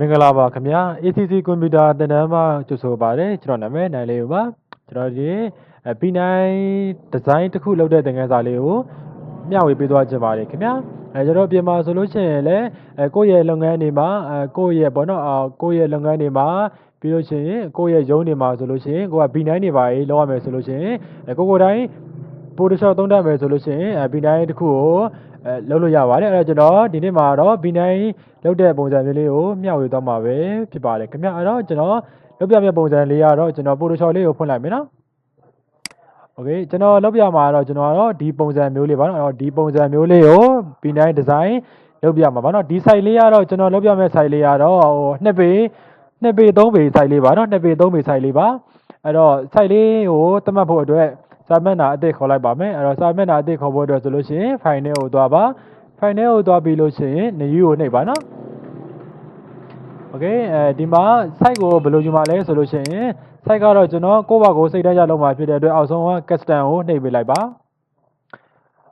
မင်္ဂလာပါခင်ဗျာ ACC ကွန်ပျူတာသင်တန်းမှာကြိုဆိုပါရစေကျွန်တော်နာမည်နိုင်လေးပါကျွန်တော်ဒီအဲ P9 ဒီဇိုင်းတစ်ခုလုပ်တဲ့သင်ခန်းစာလေးကိုမျှဝေပေးသွားချင်ပါတယ်ခင်ဗျာအဲကျွန်တော်ပြင်မှာဆိုလို့ရှိရင်လည်းအဲကိုယ့်ရဲ့လုပ်ငန်းတွေမှာအဲကိုယ့်ရဲ့ဘောနော်အာကိုယ့်ရဲ့လုပ်ငန်းတွေမှာပြီးလို့ရှိရင်ကိုယ့်ရဲ့ရုံးတွေမှာဆိုလို့ရှိရင်ကိုက B9 တွေပါရေးလောက်ရမယ်ဆိုလို့ရှိရင်အဲကိုကိုယ်တိုင် Photoshop သုံးတတ်မယ်ဆိုလို့ရှိရင်အဲ B9 တစ်ခုကို အဲလုပ်လို့ရပါတယ်အဲ့တော့ကျွန်တော်ဒီနေ့မှာတော့ B9 လုပ်တဲ့ပုံစံမျိုးလေးကိုမျှဝေသွားမှာပဲဖြစ်ပါတယ်ခင်ဗျအဲ့တော့ကျွန်တော်လုပ်ပြမယ့်ပုံစံလေးကတော့ကျွန်တော် Photoshop လေးကိုဖွင့်လိုက်မယ်နော်โอเคကျွန်တော်လုပ်ပြမှာတော့ကျွန်တော်ကတော့ဒီပုံစံမျိုးလေးပါနော်အဲ့တော့ဒီပုံစံမျိုးလေးကို B9 design လုပ်ပြမှာပါနော်ဒီ site လေးကတော့ကျွန်တော်လုပ်ပြမယ့် site လေးကတော့ဟိုနှစ်ပေနှစ်ပေသုံးပေ site လေးပါနော်နှစ်ပေသုံးပေ site လေးပါအဲ့တော့ site လေးကိုသတ်မှတ်ဖို့အတွက် စာမျက်နှာအစ်စ်ခေါ်လိုက်ပါမယ်အဲ့တော့စာမျက်နှာအစ်စ်ခေါ်ဖို့အတွက်ဆိုလို့ရှိရင် file နဲ့ကိုသွားပါ file နဲ့ကိုသွားပြီးလို့ရှိရင်နယူကိုနှိပ်ပါနော် okay အဲဒီမှာ site ကိုဘယ်လိုယူမှာလဲဆိုလို့ရှိရင် site ကတော့ကျွန်တော်ကိုယ့်ဘာကိုစိတ်တိုင်းရလောက်မှာဖြစ်တဲ့အတွက်အောက်ဆုံးက custom ကိုနှိပ်ပေးလိုက်ပါ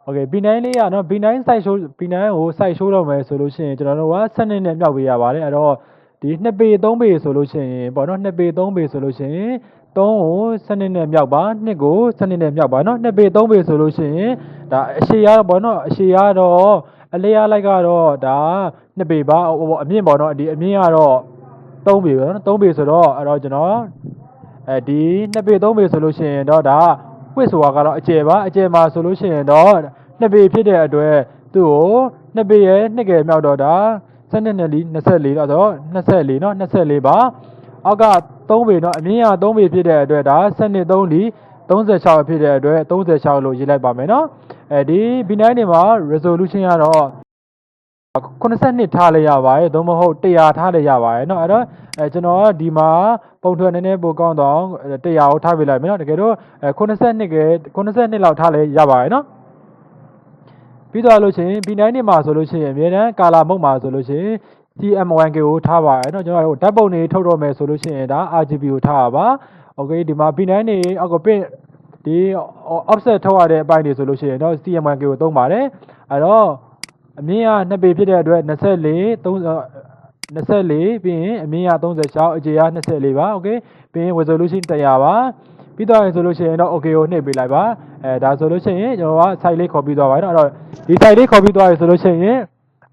okay b9 လေးရနော် b9 site show b9 ကို site show တော့မယ်ဆိုလို့ရှိရင်ကျွန်တော်တို့က7နဲ့မြောက်ပေးရပါတယ်အဲ့တော့ ဒီ2ပေ3ပေဆိုလို့ရှိရင်ပေါ့နော်2ပေ3ပေဆိုလို့ရှိရင်3ကိုစနစ်နဲ့မြောက်ပါ2ကိုစနစ်နဲ့မြောက်ပါနော်2ပေ3ပေဆိုလို့ရှိရင်ဒါအရှေ့ရတော့ပေါ့နော်အရှေ့ရတော့အလေးရလိုက်ကတော့ဒါ2ပေပါဟိုအမြင့်ပေါ့နော်ဒီအမြင့်ကတော့3ပေပဲနော်3ပေဆိုတော့အဲ့တော့ကျွန်တော်အဲဒီ2ပေ3ပေဆိုလို့ရှိရင်တော့ဒါဝစ်ဆိုတာကတော့အကျယ်ပါအကျယ်မှာဆိုလို့ရှိရင်တော့2ပေဖြစ်တဲ့အတွက်သူ့ကို2ပေရဲ့2ကယ်မြောက်တော့ဒါ စနစ်နဲ့လီ24တော့ဆိုတော့24เนาะ24ပါအောက်က3ပေเนาะအမြင့်က3ပေဖြစ်တဲ့အတွက်ဒါစနစ်3လီ36ဖြစ်တဲ့အတွက်36လို့ရေးလိုက်ပါမယ်เนาะအဲဒီ B9 နေမှာ resolution ကတော့82ထားလိုက်ရပါတယ်သို့မဟုတ်100ထားလိုက်ရပါတယ်เนาะအဲ့တော့အဲကျွန်တော်ကဒီမှာပုံထွက်နည်းနည်းပိုကောင်းတော့100ကိုထားပေးလိုက်မယ်เนาะတကယ်တော့82က82လောက်ထားလိုက်ရပါတယ်เนาะ ပြီးတော့လို့ရှိရင် B9 နေမှာဆိုလို့ရှိရင်အများတန်းကာလာမုတ်မှာဆိုလို့ရှိရင် TM1K ကိုထားပါတယ်เนาะကျွန်တော်တို့ဓာတ်ပုံတွေထုတ်တော့မယ်ဆိုလို့ရှိရင်ဒါ RGB ကိုထားပါပါโอเคဒီမှာ B9 နေအောက်က pin ဒီ offset ထုတ်ရတဲ့အပိုင်းတွေဆိုလို့ရှိရင်တော့ TM1K ကိုသုံးပါတယ်အဲ့တော့အမြင့်က2ပေဖြစ်တဲ့အတွက်24 3 24ပြီးရင်အမြင့်က36အကျေက24ပါโอเคပြီးရင် resolution 100ပါ ပြီးတော့ဆိုလို့ရှိရင်တော့ okay ကိုနှိပ်ပေးလိုက်ပါအဲဒါဆိုလို့ရှိရင်ကျွန်တော်က site လေးခေါ်ပြီးသွားပါတော့အဲ့တော့ဒီ site လေးခေါ်ပြီးသွားပြီဆိုလို့ရှိရင်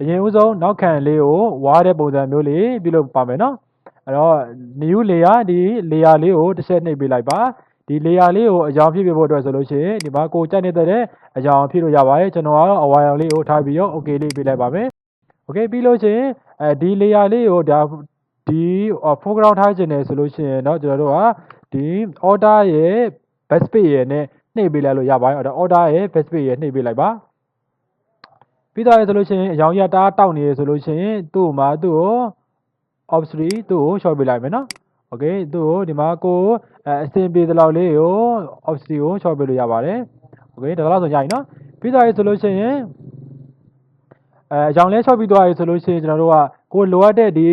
အရင်ဦးဆုံးနောက်ခံလေးကိုဝါးတဲ့ပုံစံမျိုးလေးပြုလုပ်ပါမယ်နော်အဲ့တော့ new layer ဒီ layer လေးကိုတစ်ချက်နှိပ်ပေးလိုက်ပါဒီ layer လေးကိုအကြောင်းဖြစ်ပြဖို့အတွက်ဆိုလို့ရှိရင်ဒီမှာကိုကြိုက်နေတဲ့အကြောင်းဖြစ်လို့ရပါတယ်ကျွန်တော်ကတော့အဝါရောင်လေးကိုထားပြီးတော့ okay လေးပေးလိုက်ပါမယ် okay ပြီးလို့ရှိရင်အဲဒီ layer လေးကိုဒါဒီ foreground ထားခြင်းတယ်ဆိုလို့ရှိရင်เนาะကျွန်တော်တို့က ဒီ order ရဲ့ best page ရဲ့နဲ့နှိပ်ပေးလိုက်လို့ရပါတယ် order ရဲ့ best page ရဲ့နှိပ်ပေးလိုက်ပါပြီးတော့ရဆိုလို့ရှိရင်အယောင်ရတားတောက်နေရဆိုလို့ရှိရင်သူ့မှာသူ့ကို ops3 သူ့ကို short ပေးလိုက်မယ်နော် okay သူ့ကိုဒီမှာကိုအစင်ပြေတဲ့လောက်လေးကို ops3 ကို short ပေးလို့ရပါတယ် okay ဒါတော့ဆိုရရင်နော်ပြီးတော့ရဆိုလို့ရှိရင်အဲအယောင်လဲ short ပြီးသွားရဆိုလို့ရှိရင်ကျွန်တော်တို့က ကိုလိုအပ်တဲ့ဒီ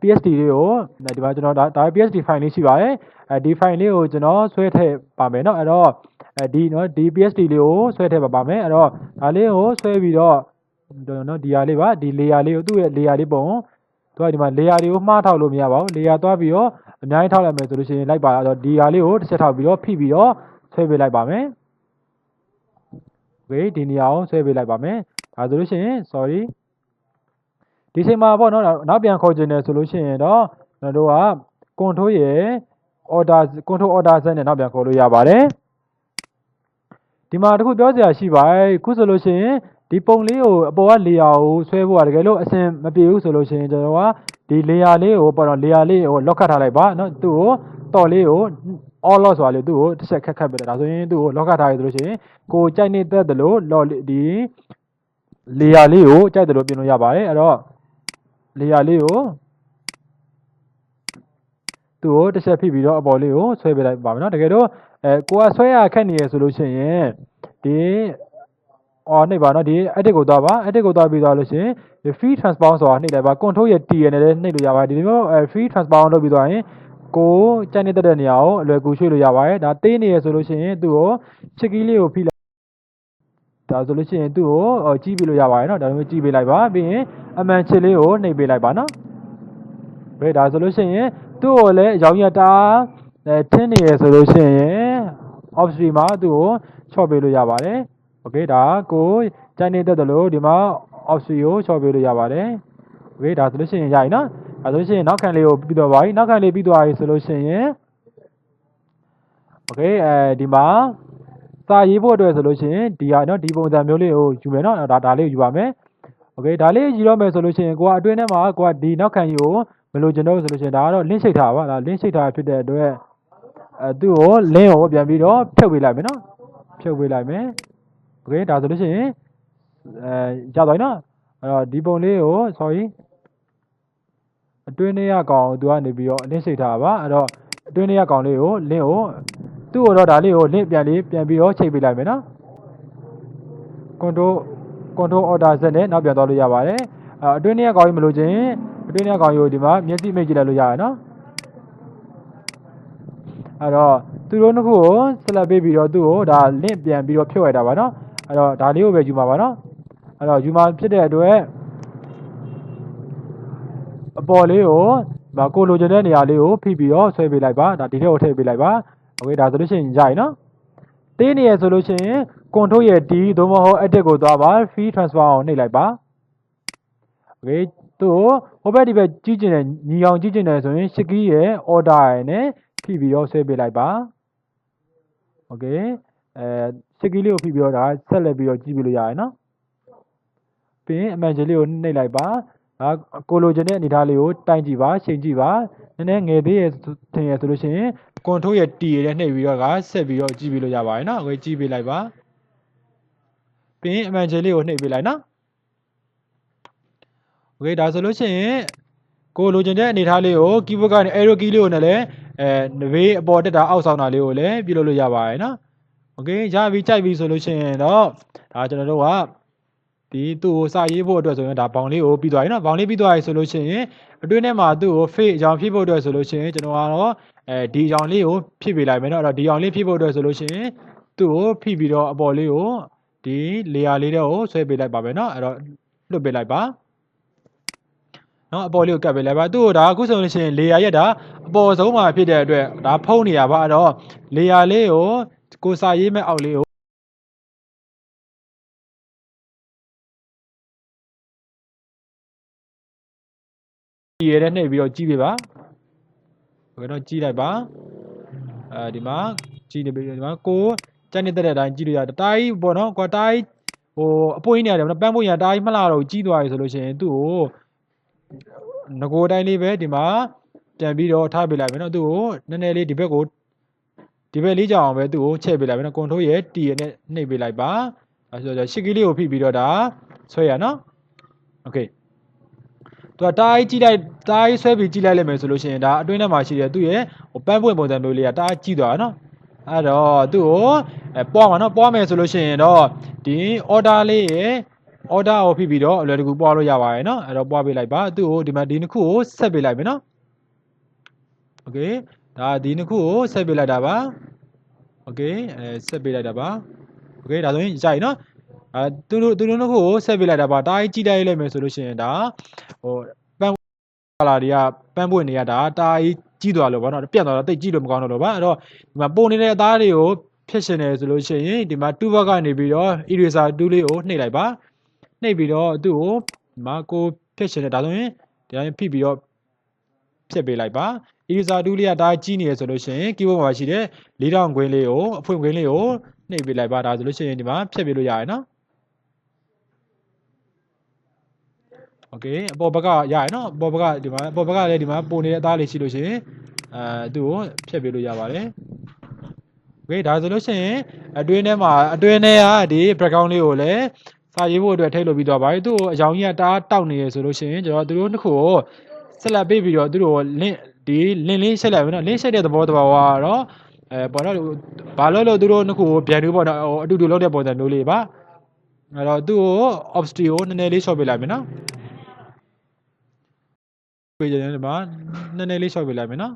PSD လေးကိုဒီမှာကျွန်တော်ဒါဒါ PSD file လေးရှိပါတယ်အဲဒီ file လေးကိုကျွန်တော်ဆွဲထည့်ပါမယ်เนาะအဲ့တော့အဲဒီเนาะဒီ PSD လေးကိုဆွဲထည့်ပါပါမယ်အဲ့တော့ဒါလေးကိုဆွဲပြီးတော့เนาะဒီဟာလေးပါဒီ layer လေးကိုသူ့ရဲ့ layer လေးပုံသူကဒီမှာ layer တွေကိုမှားထောက်လို့မရပါဘူး layer သွားပြီးတော့အများကြီးထောက်လိုက်မယ်ဆိုလို့ရှိရင်လိုက်ပါတော့ဒီဟာလေးကိုတစ်ချက်ထောက်ပြီးတော့ဖိပြီးတော့ဆွဲပေးလိုက်ပါမယ်โอเคဒီနေရာကိုဆွဲပေးလိုက်ပါမယ်ဒါဆိုလို့ရှိရင် sorry ဒီချိန်မှာပေါ့နော်နောက်ပြန်ခေါ်ခြင်းတယ်ဆိုလို့ရှိရင်တော့ကျွန်တော်တို့က control ရယ် order control order ဆက်နဲ့နောက်ပြန်ခေါ်လို့ရပါတယ်ဒီမှာတခုပြောစရာရှိပါတယ်ခုဆိုလို့ရှိရင်ဒီပုံလေးကိုအပေါ်က layer ကိုဆွဲဖို့ကတကယ်လို့အဆင်မပြေဘူးဆိုလို့ရှိရင်ကျွန်တော်ကဒီ layer လေးကိုပေါ့နော် layer လေးကို lock ခတ်ထားလိုက်ပါနော်သူ့ကိုတော့လေးကို all lock ဆိုတာလေသူ့ကိုတစ်ချက်ခက်ခတ်ပြတယ်ဒါဆိုရင်သူ့ကို lock ခတ်ထားရဆိုလို့ရှိရင်ကိုကြိုက်နေတဲ့တလို့ lock ဒီ layer လေးကိုကြိုက်တယ်လို့ပြင်လို့ရပါတယ်အဲ့တော့ layer လေးကိုသူ့ကိုတစ်ချက်ဖိပြီးတော့အပေါ်လေးကိုဆွဲပေးလိုက်ပါမယ်နော်တကယ်တော့အဲကိုကဆွဲရခက်နေရဆိုလို့ရှိရင်ဒီအော်နှိပ်ပါနော်ဒီ edit ကိုသွားပါ edit ကိုသွားပြီးသွားလို့ရှိရင်ဒီ free transform ဆိုတာနှိပ်လိုက်ပါ control ရဲ့ T နဲ့လည်းနှိပ်လို့ရပါတယ်ဒီလိုမျိုးအဲ free transform လုပ်ပြီးသွားရင်ကိုကြိုက်နေတဲ့နေရာကိုအလွယ်ကူရွှေ့လို့ရပါတယ်ဒါသေးနေရဆိုလို့ရှိရင်သူ့ကိုချစ်ကီးလေးကိုဖိလိုက် ဒါဆိုလို့ရှိရင်သူ့ကိုကြီးပေးလို့ရပါတယ်နော်ဒါမျိုးကြီးပေးလိုက်ပါပြီးရင်အမှန်ချစ်လေးကိုနှိပ်ပေးလိုက်ပါနော်ဘယ်ဒါဆိုလို့ရှိရင်သူ့ကိုလည်းရောင်ရတာထင်းနေရဆိုလို့ရှိရင် option မှာသူ့ကိုချော့ပေးလို့ရပါတယ် okay ဒါကိုကြိုင်နေတတ်တယ်လို့ဒီမှာ option ကိုချော့ပေးလို့ရပါတယ် okay ဒါဆိုလို့ရှိရင်ရရင်နော်ဒါဆိုလို့ရှိရင်နောက်ခံလေးကိုပြီးတော့ပါပြီနောက်ခံလေးပြီးသွားပြီဆိုလို့ရှိရင် okay အဲဒီမှာ စာရေးဖို့အတွက်ဆိုလို့ရှိရင်ဒီဟာနော်ဒီပုံစံမျိုးလေးကိုယူမယ်နော်ဒါဒါလေးကိုယူပါမယ်โอเคဒါလေးယူတော့မယ်ဆိုလို့ရှိရင်ကိုကအတွင်းထဲမှာကိုကဒီနောက်ခံကြီးကိုမလို့ကျွန်တော်ဆိုလို့ရှိရင်ဒါကတော့ link ရှိတ်ထားပါဒါ link ရှိတ်ထားဖြစ်တဲ့အတွက်အဲသူ့ကို link ကိုပြန်ပြီးတော့ဖြုတ်ပေးလိုက်မယ်နော်ဖြုတ်ပေးလိုက်မယ်โอเคဒါဆိုလို့ရှိရင်အဲရသွားပြီနော်အဲ့တော့ဒီပုံလေးကို sorry အတွင်းထဲကကောင်ကိုသူကနေပြီးတော့ link ရှိတ်ထားပါအဲ့တော့အတွင်းထဲကကောင်လေးကို link ကို သူ့ကိုတော့ဒါလေးကို link ပြန်လေးပြန်ပြီးတော့ချိန်ပေးလိုက်မယ်နော် control control order ဆက်နဲ့နောက်ပြန်သွားလို့ရပါတယ်အဲအတွင်းထဲကကောင်ကြီးမလို့ချင်းအတွင်းထဲကကောင်ကြီးကိုဒီမှာမျက်စိမိတ်ကြည့်လိုက်လို့ရတယ်နော်အဲ့တော့သူတို့နှစ်ခုကိုဆက်လက်ပေးပြီးတော့သူ့ကိုဒါ link ပြန်ပြီးတော့ဖြုတ်ရတာပါနော်အဲ့တော့ဒါလေးကိုပဲယူမှာပါနော်အဲ့တော့ယူမှာဖြစ်တဲ့အတွက်အပေါ်လေးကိုဒါကိုလိုချင်တဲ့နေရာလေးကိုဖိပြီးတော့ဆွဲပေးလိုက်ပါဒါဒီထက်ကိုထည့်ပေးလိုက်ပါ โอเคဒါဆိုလို့ရှိရင်ရပြီနော်တင်းနေရဆိုလို့ရှိရင် control ရဲ့ D သို့မဟုတ် edit ကိုသွားပါ free transfer အောင်နှိပ်လိုက်ပါโอเคသူ့ဟိုဘက်ဒီဘက်ကြီးကျင်တယ်ညီအောင်ကြီးကျင်တယ်ဆိုရင်ရှစ်ကီးရဲ့ order ရယ်နဲ့ဖိပြီးတော့ဆွဲပေးလိုက်ပါโอเคအဲရှစ်ကီးလေးကိုဖိပြီးတော့ဒါဆက်လက်ပြီးတော့ကြည့်ပြလို့ရတယ်နော်ပြီးရင်အမှန်ကြီးလေးကိုနှိပ်လိုက်ပါ ဒါကိုလိုချင်တဲ့အနေထားလေးကိုတိုင်ကြည့်ပါချိန်ကြည့်ပါနည်းနည်းငယ်သေးရဲ့ထင်ရဆိုလို့ရှိရင် control ရဲ့ T ရဲ့နှိပ်ပြီးတော့ကဆက်ပြီးတော့ကြည့်ပြလို့ရပါတယ်နော်အခုကြည့်ပေးလိုက်ပါပြီးရင်အမှန်ကြီးလေးကိုနှိပ်ပေးလိုက်နော်โอเคဒါဆိုလို့ရှိရင်ကိုလိုချင်တဲ့အနေထားလေးကို keyboard ကနေ arrow key လေးကိုနဲ့လည်းအဲနဘေးအပေါ်တက်တာအောက်ဆောင်တာလေးကိုလည်းပြုလုပ်လို့ရပါတယ်နော်โอเคရပြီကြိုက်ပြီဆိုလို့ရှိရင်တော့ဒါကျွန်တော်တို့က ဒီသူ့ကိုစာရေးဖို့အတွက်ဆိုရင်ဒါဘောင်လေးကိုပြီးသွားပြီနော်ဘောင်လေးပြီးသွားပြီဆိုလို့ရှိရင်အတွင်းထဲမှာသူ့ကို face အကြောင်းဖြည့်ဖို့အတွက်ဆိုလို့ရှိရင်ကျွန်တော်ကတော့အဲဒီအကြောင်းလေးကိုဖြည့်ပေးလိုက်မယ်နော်အဲ့တော့ဒီအကြောင်းလေးဖြည့်ဖို့အတွက်ဆိုလို့ရှိရင်သူ့ကိုဖိပြီးတော့အပေါ်လေးကိုဒီ layer လေးတွေကိုဆွဲပေးလိုက်ပါမယ်နော်အဲ့တော့လွတ်ပေးလိုက်ပါနော်အပေါ်လေးကိုကပ်ပေးလိုက်ပါသူ့ကိုဒါအခုဆိုလို့ရှိရင် layer ရက်တာအပေါ်ဆုံးမှာဖြစ်တဲ့အတွက်ဒါဖုံးနေရပါအဲ့တော့ layer လေးကိုကိုစာရေးမဲ့အောက်လေးကို ရတဲ့နှိပ်ပြီးတော့ကြည့်ပေးပါဘယ်တော့ကြည့်လိုက်ပါအဲဒီမှာကြည့်နေပြီဒီမှာကိုကြက်နေတဲ့အတိုင်းကြည့်လို့ရတယ်တားကြီးပေါ့နော်ကွာတားကြီးဟိုအပွင့်နေရတယ်ပေါ့နော်ပန်းပွင့်ရတားကြီးမလာတော့ကြီးသွားပြီဆိုလို့ရှိရင်သူ့ကိုငကိုတိုင်းလေးပဲဒီမှာပြန်ပြီးတော့ထားပေးလိုက်မယ်နော်သူ့ကိုနည်းနည်းလေးဒီဘက်ကိုဒီဘက်လေးကြောင်အောင်ပဲသူ့ကိုချဲ့ပေးလိုက်မယ်နော်ကွန်ထရိုးရဲ့ T ရဲ့နဲ့နှိပ်ပေးလိုက်ပါအဲဆိုတော့ရှစ်ကီးလေးကိုဖိပြီးတော့ဒါဆွဲရနော်โอเค သူကတားကြီးကြည့်လိုက်တားကြီးဆွဲပြီးကြည့်လိုက်လိမ့်မယ်ဆိုလို့ရှိရင်ဒါအတွင်းထဲမှာရှိတဲ့သူ့ရဲ့ဟိုပန်းပွင့်ပုံစံမျိုးလေးကတားကြီးသွားတာနော်အဲ့တော့သူ့ကိုအဲပွားမှာနော်ပွားမယ်ဆိုလို့ရှိရင်တော့ဒီ order လေးရဲ့ order ကိုဖိပြီးတော့အလွယ်တကူပွားလို့ရပါတယ်နော်အဲ့တော့ပွားပေးလိုက်ပါသူ့ကိုဒီမှာဒီနှစ်ခုကိုဆက်ပေးလိုက်မယ်နော် okay ဒါဒီနှစ်ခုကိုဆက်ပေးလိုက်တာပါ okay အဲဆက်ပေးလိုက်တာပါ okay ဒါဆိုရင်ရိုက်နော် အဲသူတို့သူတို့နှစ်ခုကိုဆက်ပေးလိုက်တာပါတားကြီးကြည့်လိုက်လိုက်မယ်ဆိုလို့ရှိရင်ဒါဟိုပန်းလာတွေကပန်းပွင့်တွေကဒါတားကြီးကြီးသွားလို့ဗောနော်ပြတ်သွားတော့တိတ်ကြည့်လို့မကောင်းတော့လို့ပါအဲ့တော့ဒီမှာပုံနေတဲ့အသားတွေကိုဖြည့်ရှင်တယ်ဆိုလို့ရှိရင်ဒီမှာ2ဘက်ကနေပြီးတော့ eraser 2လေးကိုနှိပ်လိုက်ပါနှိပ်ပြီးတော့သူ့ကိုဒီမှာကိုဖြည့်ရှင်တယ်ဒါဆိုရင်ဒီတိုင်းဖိပြီးတော့ဖြည့်ပေးလိုက်ပါ eraser 2လေးကဒါကြီးနေရဆိုလို့ရှိရင် keyboard မှာရှိတဲ့လေးတောင်ခွင်းလေးကိုအဖွင့်ခွင်းလေးကိုနှိပ်ပေးလိုက်ပါဒါဆိုလို့ရှိရင်ဒီမှာဖြည့်ပေးလို့ရတယ်နော် โอเคအပေါ်ဘက်ကရရနော်အပေါ်ဘက်ကဒီမှာအပေါ်ဘက်ကလည်းဒီမှာပုံနေတဲ့အသားလေးရှိလို့ရှိရင်အဲသူ့ကိုဖြည့်ပေးလို့ရပါတယ်โอเคဒါဆိုလို့ရှိရင်အတွင်းထဲမှာအတွင်းထဲကဒီ background လေးကိုလည်းစာရေးဖို့အတွက်ထိတ်လို့ပြီးတော့ပါတယ်သူ့ကိုအယောင်ကြီးကတားတောက်နေရဆိုလို့ရှိရင်ကျွန်တော်တို့နှစ်ခုကိုဆက်လက်ပေးပြီးတော့သူတို့ကို link ဒီ link လေးဆက်လိုက်မယ်နော် link ဆက်တဲ့သဘောတဘာဝကတော့အဲပေါ့နော်ဘာလို့လို့သူတို့နှစ်ခုကိုပြန်ပြီးပေါ့နော်အတူတူလုပ်တဲ့ပုံစံမျိုးလေးပါအဲ့တော့သူ့ကို obstacle ကိုနည်းနည်းလေး short ပေးလိုက်မယ်နော် ပေးကြတယ်ဒီမှာနည်းနည်းလေး short ပေးလိုက်မယ်နော်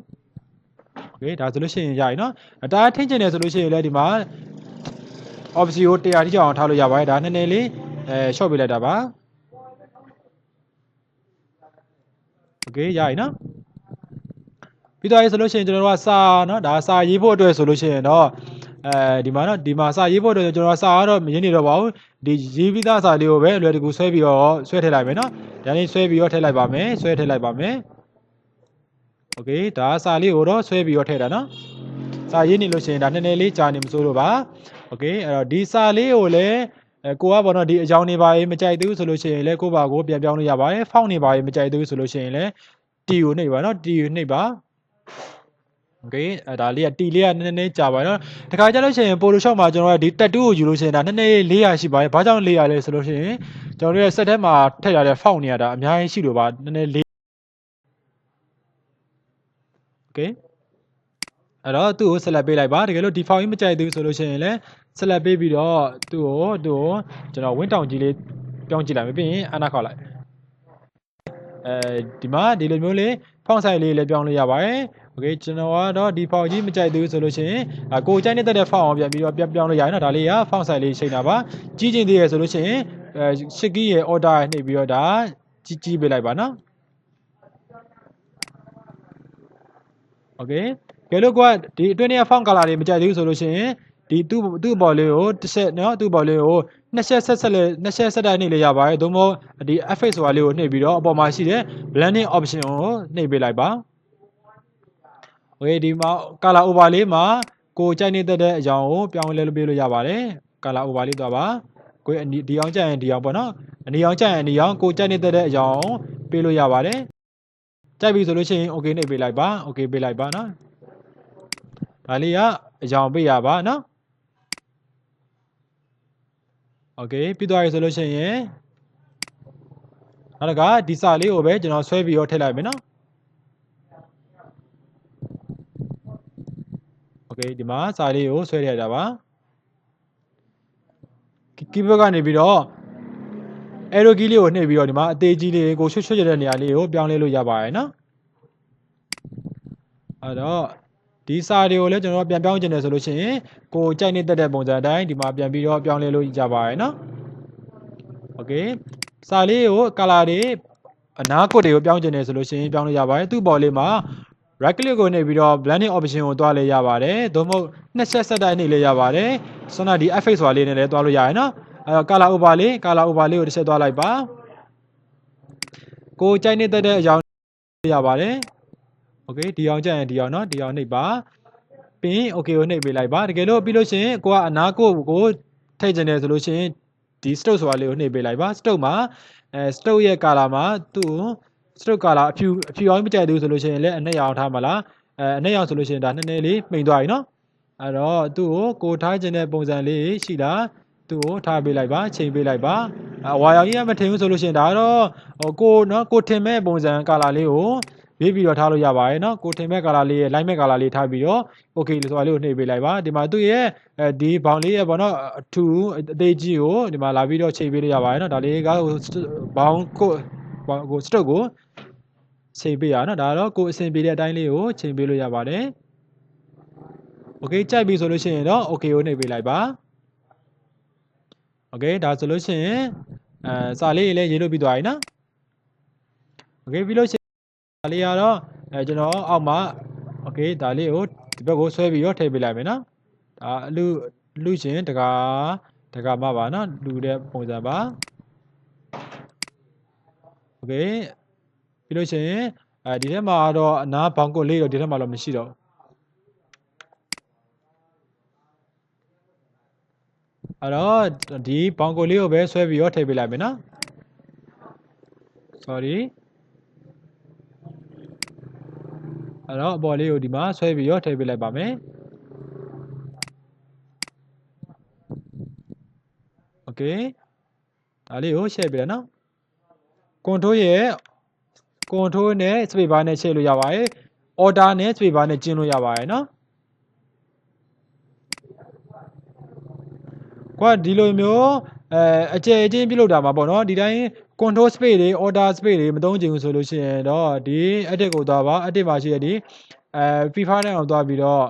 โอเคဒါဆိုလို့ရှိရင်ရပြီနော်ဒါထိမ့်ကျင်တယ်ဆိုလို့ရှိရင်လည်းဒီမှာ obstacle ကို100တိကျအောင်ထားလို့ရပါတယ်ဒါနည်းနည်းလေးအဲ short ပေးလိုက်တာပါโอเคရပြီနော် ပြီးတော့ရေးဆိုလို့ရှိရင်ကျွန်တော်တို့ကစာเนาะဒါစာရေးဖို့အတွက်ဆိုလို့ရှိရင်တော့ အဲဒီမှာเนาะဒီမှာစာရေးဖို့အတွက်ကျွန်တော်ကစာကတော့မရင်းနေတော့ပါဘူးဒီရေးပြီးသားစာလေးကိုပဲအလွယ်တကူဆွဲပြီးတော့ဆွဲထည့်လိုက်မယ်เนาะဒါလေးဆွဲပြီးတော့ထည့်လိုက်ပါမယ်ဆွဲထည့်လိုက်ပါမယ်โอเคဒါစာလေးကိုတော့ဆွဲပြီးတော့ထည့်တာเนาะစာရေးနေလို့ရှိရင်ဒါနည်းနည်းလေးကြာနေမစိုးလို့ပါโอเคအဲ့တော့ဒီစာလေးကိုလည်းအဲကိုကဘောနော်ဒီအကြောင်းနေပါရေးမကြိုက်သေးဘူးဆိုလို့ရှိရင်လည်းကိုပါကိုပြန်ပြောင်းလို့ရပါတယ်ဖောင်းနေပါရေးမကြိုက်သေးဘူးဆိုလို့ရှိရင်လည်း T ကိုနှိပ်ပါနော် T ကိုနှိပ်ပါ โอเคအဲဒါလေးက T လေးကနည်းနည်းကြာပါနော်တခါကြလို့ရှိရင် Photoshop မှာကျွန်တော်ကဒီ tattoo ကိုယူလို့ရှိရင်ဒါနည်းနည်းလေး400ရှိပါတယ်ဘာကြောင့်400လဲဆိုလို့ရှိရင်ကျွန်တော်တို့ရဲ့ set ထဲမှာထည့်ရတဲ့ font တွေကဒါအများကြီးရှိလို့ပါနည်းနည်းလေးโอเคအဲ့တော့သူ့ကိုဆက်လက်ပေးလိုက်ပါတကယ်လို့ဒီ font ကြီးမကြိုက်သေးဘူးဆိုလို့ရှိရင်လည်းဆက်လက်ပေးပြီးတော့သူ့ကိုသူ့ကိုကျွန်တော်ဝင်းတောင်ကြီးလေးပြောင်းကြည့်လိုက်မယ်ပြီးရင်အနာခောက်လိုက်အဲဒီမှာဒီလိုမျိုးလေး font size လေးလည်းပြောင်းလို့ရပါတယ် โอเคကျွန်တော်ကတော့ဒီ font ကြီးမကြိုက်သေးဘူးဆိုလို့ရှိရင်အကိုကြိုက်နေတဲ့ font အောင်ပြန်ပြီးတော့ပြန်ပြောင်းလို့ရတယ်နော်ဒါလေးက font size လေးချိန်တာပါကြီးချင်းသေးရဆိုလို့ရှိရင်အဲရှစ်ကီးရဲ့ order နှိပ်ပြီးတော့ဒါကြီးကြီးပေးလိုက်ပါနော်โอเคကဲလို့ကဒီအတွင်းထဲက font color တွေမကြိုက်သေးဘူးဆိုလို့ရှိရင်ဒီသူ့သူ့ဘော်လေးကိုတစ်ဆက်နော်သူ့ဘော်လေးကိုနှစ်ဆက်ဆက်ဆက်လေးနှစ်ဆက်ဆက်တိုင်းနှိပ်လိုက်ရပါတယ်သို့မဟုတ်ဒီ FX ဆိုတာလေးကိုနှိပ်ပြီးတော့အပေါ်မှာရှိတဲ့ blending option ကိုနှိပ်ပေးလိုက်ပါ โอเคဒီမှာ color overlay မှာကိုကြိုက်နေတဲ့အကြောင်းကိုပြောင်းလဲလုပ်ပေးလို့ရပါတယ် color overlay သွားပါကိုအနီဒီအောင်ကြိုက်ရင်ဒီအောင်ပေါ့နော်အနီအောင်ကြိုက်ရင်ဒီအောင်ကိုကြိုက်နေတဲ့အကြောင်းပေးလို့ရပါတယ်ကြိုက်ပြီဆိုလို့ရှိရင် okay နှိပ်ပေးလိုက်ပါ okay ပေးလိုက်ပါနော်ဒါလေးကအကြောင်းပေးရပါနော်โอเคပြီးသွားပြီဆိုလို့ရှိရင်နောက်တစ်ခါဒီစာလေးကိုပဲကျွန်တော်ဆွဲပြီးတော့ထည့်လိုက်မယ်နော် โอเคဒီမှာစာလေးကိုဆွဲထည့်ရတာပါကီးဘုတ်ကနေပြီးတော့ arrow key လေးကိုနှိပ်ပြီးတော့ဒီမှာအသေးကြီးလေးကိုချွတ်ချွတ်ရတဲ့နေရာလေးကိုပြောင်းလဲလို့ရပါတယ်နော်အဲ့တော့ဒီစာတွေကိုလည်းကျွန်တော်တို့ပြန်ပြောင်းကျင်တယ်ဆိုလို့ရှိရင်ကိုကြိုက်နေတဲ့ပုံစံအတိုင်းဒီမှာပြန်ပြီးတော့ပြောင်းလဲလို့ရပါတယ်နော်โอเคစာလေးကို color တွေအနားကွတ်တွေကိုပြောင်းကျင်တယ်ဆိုလို့ရှိရင်ပြောင်းလို့ရပါတယ်သူ့ပေါ်လေးမှာ right click ကိုနှိပ်ပြီးတော့ blending option ကိုတွားလဲရပါတယ်သို့မဟုတ်နှစ်ဆက်ဆက်တိုင်းနှိပ်လဲရပါတယ်ဆွမ်းနာဒီ effect ဆိုတာလေးနဲ့လည်းတွားလို့ရတယ်နော်အဲတော့ color over လေး color over လေးကိုတစ်ချက်တွားလိုက်ပါကိုကြိုက်နေတဲ့အကြောင်းရပါတယ်โอเคဒီအောင်ကြရင်ဒီအောင်เนาะဒီအောင်နှိပ်ပါပြီးရင် okay ကိုနှိပ်ပေးလိုက်ပါတကယ်လို့ပြီးလို့ရှိရင်ကိုကအနာကိုကိုထိတ်ကျင်တယ်ဆိုလို့ရှိရင်ဒီ stroke ဆိုတာလေးကိုနှိပ်ပေးလိုက်ပါ stroke မှာအဲ stroke ရဲ့ color မှာသူ့ စတုတ်ကာလာအဖြူအဖြူအောင်မကြိုက်သေးဘူးဆိုလို့ရှိရင်လည်းအနက်ရောင်ထားမလားအဲအနက်ရောင်ဆိုလို့ရှိရင်ဒါနည်းနည်းလေးမှိန်သွားပြီနော်အဲ့တော့သူ့ကိုကိုထားခြင်းတဲ့ပုံစံလေးရှိလားသူ့ကိုထားပေးလိုက်ပါချိန်ပေးလိုက်ပါအဝါရောင်ကြီးကမထင်ဘူးဆိုလို့ရှိရင်ဒါတော့ဟိုကိုနော်ကိုထင်မဲ့ပုံစံကာလာလေးကိုရေးပြီးတော့ထားလို့ရပါတယ်နော်ကိုထင်မဲ့ကာလာလေးရဲ့ line မဲ့ကာလာလေးထားပြီးတော့ okay လို့ဆိုတာလေးကိုနှိပ်ပေးလိုက်ပါဒီမှာသူ့ရဲ့ဒီဘောင်လေးရဲ့ဘောနော်အထူအသေးကြီးကိုဒီမှာလာပြီးတော့ချိန်ပေးလို့ရပါတယ်နော်ဒါလေးကဘောင်ကို ကို stroke ကိုချိန်ပေးရနော်ဒါတော့ကိုအဆင်ပြေတဲ့အတိုင်းလေးကိုချိန်ပေးလို့ရပါတယ်โอเคကြိုက်ပြီဆိုလို့ရှိရင်တော့ okay ကိုနှိပ်ပေးလိုက်ပါโอเคဒါဆိုလို့ရှိရင်အဲစာလေးလေးရေးလို့ပြီးသွားပြီနော်โอเคပြီးလို့ရှိရင်စာလေးကတော့အဲကျွန်တော်အောက်မှာโอเคဒါလေးကိုဒီဘက်ကိုဆွဲပြီးတော့ထည့်ပေးလိုက်မယ်နော်ဒါအလူလူရှင်တကားတကားမပါနော်လူတဲ့ပုံစံပါ โอเคပြီးလို့ရှိရင်အဲဒီထဲမှာတော့အနားဘောင်ကွတ်လေးတော့ဒီထဲမှာတော့မရှိတော့အဲ့တော့ဒီဘောင်ကွတ်လေးကိုပဲဆွဲပြီးတော့ထည့်ပေးလိုက်မယ်နော် sorry အဲ့တော့အပေါ်လေးကိုဒီမှာဆွဲပြီးတော့ထည့်ပေးလိုက်ပါမယ် okay ဒါလေးကိုရှယ်ပေးရနော် control ရဲ့ control နဲ့ space bar နဲ့ချိန်လို့ရပါတယ် order နဲ့ space bar နဲ့ကျင်းလို့ရပါတယ်နော်ကွာဒီလိုမျိုးအဲအကျယ်အချင်းပြုလုပ်တာမှာပေါ့နော်ဒီတိုင်း control space တွေ order space တွေမသုံးချင်ဘူးဆိုလို့ရှိရင်တော့ဒီ edit ကိုသွားပါ edit မှာရှိတဲ့ဒီအဲ prefer တဲ့အောင်သွားပြီးတော့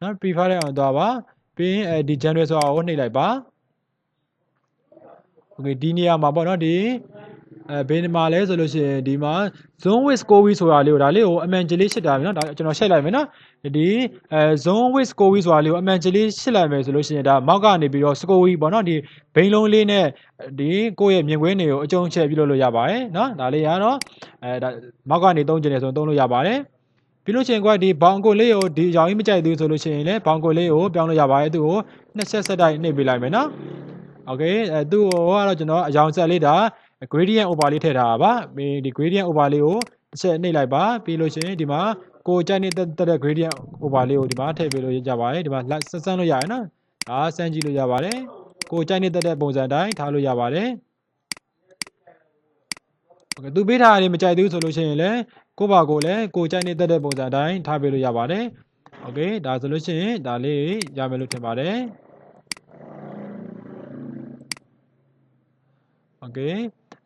နော် prefer တဲ့အောင်သွားပါပြီးရင်အဲဒီ general ဆိုတာကိုနှိပ်လိုက်ပါ okay ဒီနေရာမှာပေါ့နော်ဒီ အဲဘယ်မှာလဲဆိုလို့ရှိရင်ဒီမှာ zone with covid ဆိုတာလေးကိုဒါလေးကိုအမှန်ကြီးလေးရှစ်တာပြီเนาะဒါကျွန်တော်ရှက်လိုက်မယ်เนาะဒီအဲ zone with covid ဆိုတာလေးကိုအမှန်ကြီးလေးရှစ်လိုက်မယ်ဆိုလို့ရှိရင်ဒါမောက်ကနေပြီးတော့ scovi ပေါ့เนาะဒီဘိန်းလုံးလေးနဲ့ဒီကိုယ့်ရဲ့မြင်ကွင်းတွေကိုအကျုံးချက်ပြုလုပ်လို့ရပါတယ်เนาะဒါလေးကတော့အဲဒါမောက်ကနေသုံးကျင်တယ်ဆိုရင်သုံးလို့ရပါတယ်ပြီးလို့ရှိရင်ကွာဒီဘောင်ကိုလေးကိုဒီရောင်ကြီးမကြိုက်သေးဘူးဆိုလို့ရှိရင်လည်းဘောင်ကိုလေးကိုပြောင်းလို့ရပါတယ်သူ့ကိုနှစ်ဆက်ဆက်တိုက်နှိပ်ပေးလိုက်မယ်เนาะ โอเคအဲသူ့ကိုကတော့ကျွန်တော်အယောင်ဆက်လေးဒါ gradient over လေးထည့်ထားတာပါပြီးဒီ gradient over လေးကိုတစ်ချက်နှိပ်လိုက်ပါပြီးလို့ရှိရင်ဒီမှာကိုကြိုက်နေတဲ့တက်တဲ့ gradient over လေးကိုဒီမှာထည့်ပေးလို့ရကြပါတယ်ဒီမှာဆက်ဆန်းလို့ရရနော်ဒါဆန်းကြည့်လို့ရပါတယ်ကိုကြိုက်နေတဲ့တက်ပုံစံတိုင်းထားလို့ရပါတယ်โอเคသူပေးထားတာလေးမကြိုက်သေးဘူးဆိုလို့ရှိရင်လည်းကိုပါကိုလည်းကိုကြိုက်နေတဲ့တက်ပုံစံတိုင်းထားပေးလို့ရပါတယ်โอเคဒါဆိုလို့ရှိရင်ဒါလေးရမယ်လို့ထင်ပါတယ် โอเค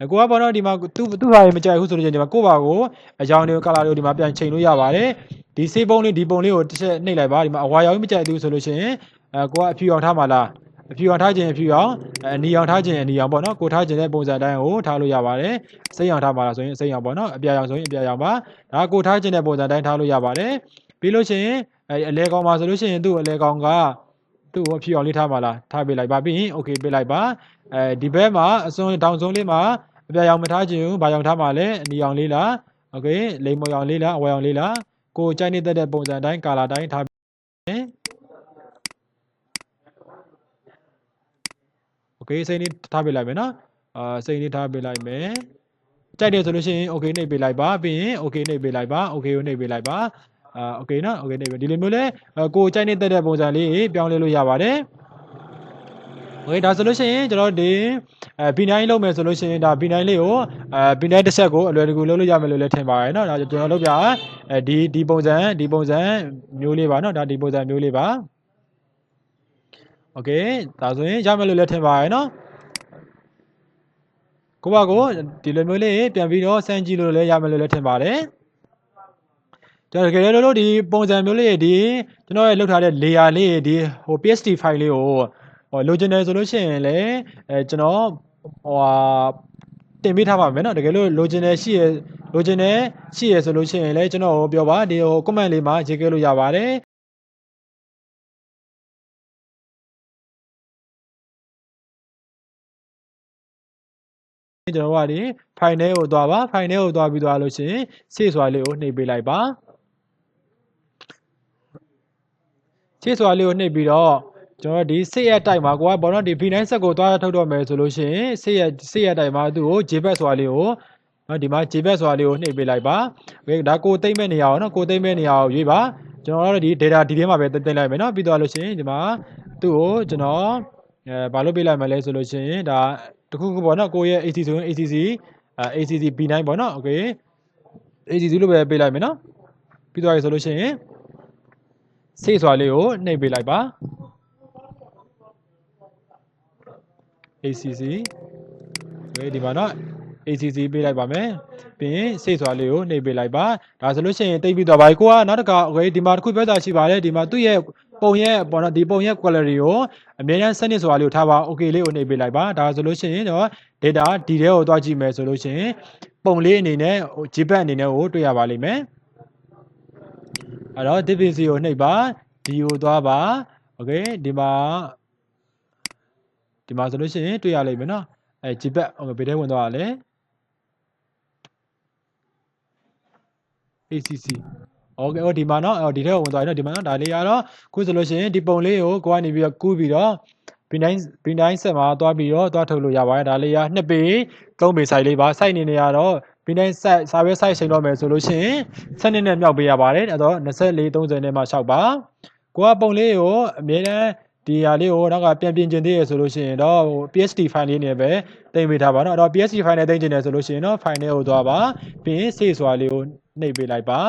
အကိုကဘောတော့ဒီမှာသူ့သူ့ဟာရေမကြိုက်ဘူးဆိုလို့ရှိရင်ဒီမှာကိုယ့်ဘာကိုအယောင်တွေကိုကလာတွေကိုဒီမှာပြန်ချိန်လို့ရပါတယ်ဒီစေးပုံးလေးဒီပုံလေးကိုတစ်ချက်နှိပ်လိုက်ပါဒီမှာအဝါရောင်ကြီးမကြိုက်ဘူးဆိုလို့ရှိရင်အဲကိုကအဖြူအောင်ထားမှာလားအဖြူအောင်ထားခြင်းအဖြူအောင်အနီအောင်ထားခြင်းအနီအောင်ပေါ့နော်ကိုထားခြင်းတဲ့ပုံစံတိုင်းကိုထားလို့ရပါတယ်စိတ်အောင်ထားမှာလားဆိုရင်စိတ်အောင်ပေါ့နော်အပြာရောင်ဆိုရင်အပြာရောင်ပါဒါကိုထားခြင်းတဲ့ပုံစံတိုင်းထားလို့ရပါတယ်ပြီးလို့ရှိရင်အဲအလဲကောင်ပါဆိုလို့ရှိရင်သူ့အလဲကောင်က သူ့ကိုအဖြူအောင်လေးထားမှာလားထားပေးလိုက်ပါပြီးရင် okay ပေးလိုက်ပါအဲဒီဘက်မှာအစွန်းတောင်စွန်းလေးမှာအပြာရောင်မထားခြင်းဘာရောင်ထားမှာလဲအနီအောင်လေးလားโอเคလိမ်မော်ရောင်လေးလားအဝါရောင်လေးလားကိုကြိုက်နေတဲ့ပုံစံတိုင်းကာလာတိုင်းထားမယ်โอเคစိတ်လေးထားပေးလိုက်မယ်နော်အာစိတ်လေးထားပေးလိုက်မယ်ကြိုက်တယ်ဆိုလို့ရှိရင်โอเคနှိပ်ပေးလိုက်ပါပြီးရင်โอเคနှိပ်ပေးလိုက်ပါโอเคကိုနှိပ်ပေးလိုက်ပါ အာโอเคနော်โอเคနှိပ်ပေးဒီလိုမျိုးလဲကိုကြိုက်နေတဲ့ပုံစံလေးပြောင်းလဲလို့ရပါတယ်โอเคဒါဆိုလို့ရှိရင်ကျွန်တော်ဒီအဲ B9 လုံးမယ်ဆိုလို့ရှိရင်ဒါ B9 လေးကိုအဲ B9 တစ်ဆက်ကိုအလွယ်တကူလုပ်လို့ရမယ်လို့လည်းထင်ပါတယ်เนาะဒါကျွန်တော်လုပ်ပြအဲဒီဒီပုံစံဒီပုံစံမျိုးလေးပါเนาะဒါဒီပုံစံမျိုးလေးပါโอเคဒါဆိုရင်ရမယ်လို့လည်းထင်ပါတယ်เนาะကိုပါကိုဒီလိုမျိုးလေးပြန်ပြီးတော့စမ်းကြည့်လို့လည်းရမယ်လို့လည်းထင်ပါတယ် ကျွန်တော်တကယ်လို့ဒီပုံစံမျိုးလေးဒီကျွန်တော်ရဲ့လောက်ထားတဲ့ layer လေးဒီဟို PSD file လေးကိုဟိုလိုချင်တယ်ဆိုလို့ရှိရင်လည်းအဲကျွန်တော်ဟိုဟာတင်ပေးထားပါမယ်เนาะတကယ်လို့လိုချင်တယ်ရှိရလိုချင်တယ်ရှိရဆိုလို့ရှိရင်လည်းကျွန်တော်ပြောပါဒီဟို comment လေးမှာရေးခဲ့လို့ရပါတယ်ကျွန်တော်ကဒီ file ထဲကိုသွားပါ file ထဲကိုသွားပြီးသွားလို့ရှိရင် save ဆိုတာလေးကိုနှိပ်ပေးလိုက်ပါ ရှေ့စွာလေးကိုနှိပ်ပြီးတော့ကျွန်တော်ဒီစစ်ရက်တိုက်မှာကိုကဘောနော်ဒီ V9 ဆက်ကိုသွားထုတ်တော့မယ်ဆိုလို့ရှိရင်စစ်ရက်စစ်ရက်တိုက်မှာသူ့ကို JPEG စွာလေးကိုနော်ဒီမှာ JPEG စွာလေးကိုနှိပ်ပေးလိုက်ပါโอเคဒါကိုသိမ့်မဲ့နေရာအောင်နော်ကိုသိမ့်မဲ့နေရာကိုရွေးပါကျွန်တော်တို့ဒီ data ဒီထဲမှာပဲတင်လိုက်မယ်နော်ပြီးတော့လို့ရှိရင်ဒီမှာသူ့ကိုကျွန်တော်အဲဘာလို့ပေးလိုက်မလဲဆိုလို့ရှိရင်ဒါတခုခုပေါ့နော်ကိုရဲ့ ACC ဆိုရင် ACC အဲ ACC B9 ပေါ့နော်โอเค ACC လို့ပဲပေးလိုက်မယ်နော်ပြီးတော့ရဆိုလို့ရှိရင် ဆေးစွာလေးကိုနှိပ်ပေးလိုက်ပါ ACC ဒီဒီမှာတော့ ACC ပေးလိုက်ပါမယ်ပြီးရင်စိတ်စွာလေးကိုနှိပ်ပေးလိုက်ပါဒါဆိုလို့ရှိရင်တိတ်ပြီးတော့ပါကိုကနောက်တစ်ခါ okay ဒီမှာတစ်ခုပြောတာရှိပါတယ်ဒီမှာသူ့ရဲ့ပုံရဲ့ပေါ့နော်ဒီပုံရဲ့ quality ကိုအမြဲတမ်းစနစ်စွာလေးကိုထားပါ okay လေးကိုနှိပ်ပေးလိုက်ပါဒါဆိုလို့ရှိရင်တော့ data ဒီထဲကိုသွားကြည့်မယ်ဆိုလို့ရှိရင်ပုံလေးအနေနဲ့ JPEG အနေနဲ့ကိုတွေ့ရပါလိမ့်မယ် အဲ့တော့ difficulty ကိုနှိပ်ပါဒီကိုသွားပါโอเคဒီမှာဒီမှာဆိုလို့ရှိရင်တွေ့ရလိမ့်မယ်နော်အဲ JPEG ဟိုဘယ်ထဲဝင်သွားတာလဲ ACC โอเคဟိုဒီမှာเนาะဒီထဲကိုဝင်သွားပြီเนาะဒီမှာเนาะဒါလေးကတော့ခုဆိုလို့ရှိရင်ဒီပုံလေးကိုကိုကနေပြီးတော့ကူးပြီးတော့ B9 B9 ဆက်မှာသွားပြီးတော့သွားထုတ်လို့ရပါတယ်ဒါလေးက2ပေ3ပေ size လေးပါ size နေနေရတော့ B9 set စာရွက် size ချိန်တော့မယ်ဆိုလို့ရှိရင်စနစ်နဲ့မြောက်ပေးရပါတယ်အဲ့တော့24 30နဲ့မှ6ပါကိုကပုံလေးကိုအမြဲတမ်းဒီဟာလေးကိုတော့ကပြန်ပြင်ကျင်သေးရဆိုလို့ရှိရင်တော့ဟို PSD file လေးနဲ့ပဲတင်ပေးထားပါတော့အဲ့တော့ PSD file နဲ့တင်ကျင်တယ်ဆိုလို့ရှိရင်တော့ file လေးကိုသွားပါပြီးရင် save ဆိုတာလေးကိုနှိပ်ပေးလိုက်ပါ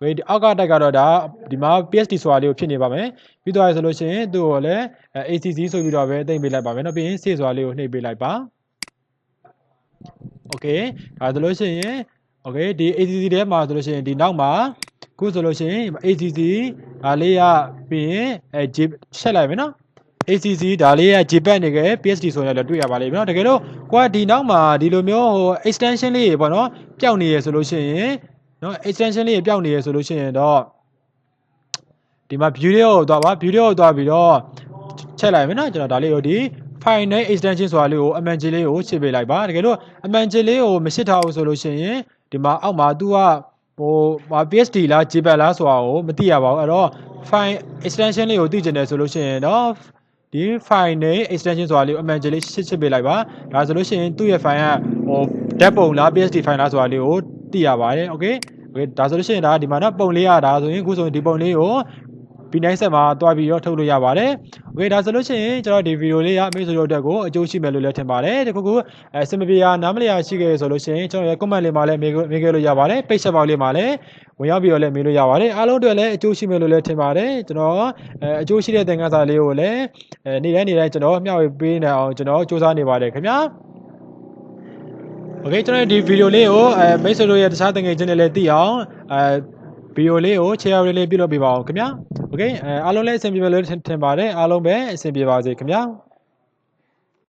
ဝေးဒီအောက်ကတက်ကတော့ဒါဒီမှာ PSD ဆိုတာလေးကိုဖြစ်နေပါမယ်ပြီးတော့ဆိုလို့ရှိရင်သူ့ကိုလည်း ACC ဆိုပြီးတော့ပဲတင်ပေးလိုက်ပါမယ်เนาะပြီးရင် save ဆိုတာလေးကိုနှိပ်ပေးလိုက်ပါ okay ဒါဆိုလို့ရှိရင် okay ဒီ ACC ထဲမှာဆိုလို့ရှိရင်ဒီနောက်မှာခုဆိုလို့ရှိရင် ACC ဒါလေးရပြီးရင်အဲ J ချက်လိုက်မယ်နော် ACC ဒါလေးရ JPEG နေက PSD ဆိုရင်လည်းတွေ့ရပါလိမ့်မယ်နော်တကယ်လို့ကိုကဒီနောက်မှာဒီလိုမျိုးဟို extension လေးတွေပေါ့နော်ပျောက်နေရဆိုလို့ရှိရင်နော် extension လေးတွေပျောက်နေရဆိုလို့ရှိရင်တော့ဒီမှာ view လေးကိုသွားပါ view လေးကိုသွားပြီးတော့ချက်လိုက်မယ်နော်ကျွန်တော်ဒါလေးကိုဒီ final extension ဆိုတာလေးကိုအမှန်ကြီးလေးကိုရှင်းပေးလိုက်ပါတကယ်လို့အမှန်ကြီးလေးကိုမရှင်းထားဘူးဆိုလို့ရှိရင်ဒီမှာအောက်မှာ तू ကဟိုဟာ PSD လား JPEG လားဆိုတာကိုမသိရပါဘူးအဲ့တော့ file extension လေးကိုသိကျင်တယ်ဆိုလို့ရှိရင်တော့ဒီ file နဲ့ extension ဆိုတာလေးကိုအမှန်ကြီးလေးရှင်းရှင်းပေးလိုက်ပါဒါဆိုလို့ရှိရင်သူ့ရဲ့ file ကဟို dev ပုံလား PSD file လားဆိုတာလေးကိုသိရပါတယ် okay okay ဒါဆိုလို့ရှိရင်ဒါဒီမှာတော့ပုံလေးရတာဆိုရင်အခုဆိုရင်ဒီပုံလေးကို B9 ဆက်မှာတွားပြီးတော့ထုတ်လို့ရပါတယ်။ Okay ဒါဆိုလို့ရှိရင်ကျွန်တော်ဒီဗီဒီယိုလေးကအမေဆိုတို့အတွက်ကိုအကျိုးရှိမယ်လို့လည်းထင်ပါတယ်။ဒီခုခုအဲစင်မပြေရနားမလည်ရရှိခဲ့ရဆိုလို့ရှိရင်ကျွန်တော်ရဲ့ comment လေးမှာလည်းမေးမေးခဲ့လို့ရပါတယ်။ page ချက်ပေါက်လေးမှာလည်းဝင်ရောက်ပြီးတော့လည်းမေးလို့ရပါတယ်။အားလုံးအတွက်လည်းအကျိုးရှိမယ်လို့လည်းထင်ပါတယ်။ကျွန်တော်အဲအကျိုးရှိတဲ့သင်ခန်းစာလေးကိုလည်းအဲနေ့တိုင်းနေ့တိုင်းကျွန်တော်မျှဝေပေးနေအောင်ကျွန်တော်စူးစမ်းနေပါတယ်ခင်ဗျာ။ Okay ကျွန်တော်ဒီဗီဒီယိုလေးကိုအဲမိတ်ဆွေတို့ရဲ့တခြားတငယ်ချင်းတွေလည်းသိအောင်အဲ ဗီဒီယိုလေးကို share လေးပြုလုပ်ပေးပါအောင်ခင်ဗျာ။ Okay အဲအားလုံးလည်းအဆင်ပြေမယ်လို့ထင်ပါတယ်အားလုံးပဲအဆင်ပြေပါစေခင်ဗျာ။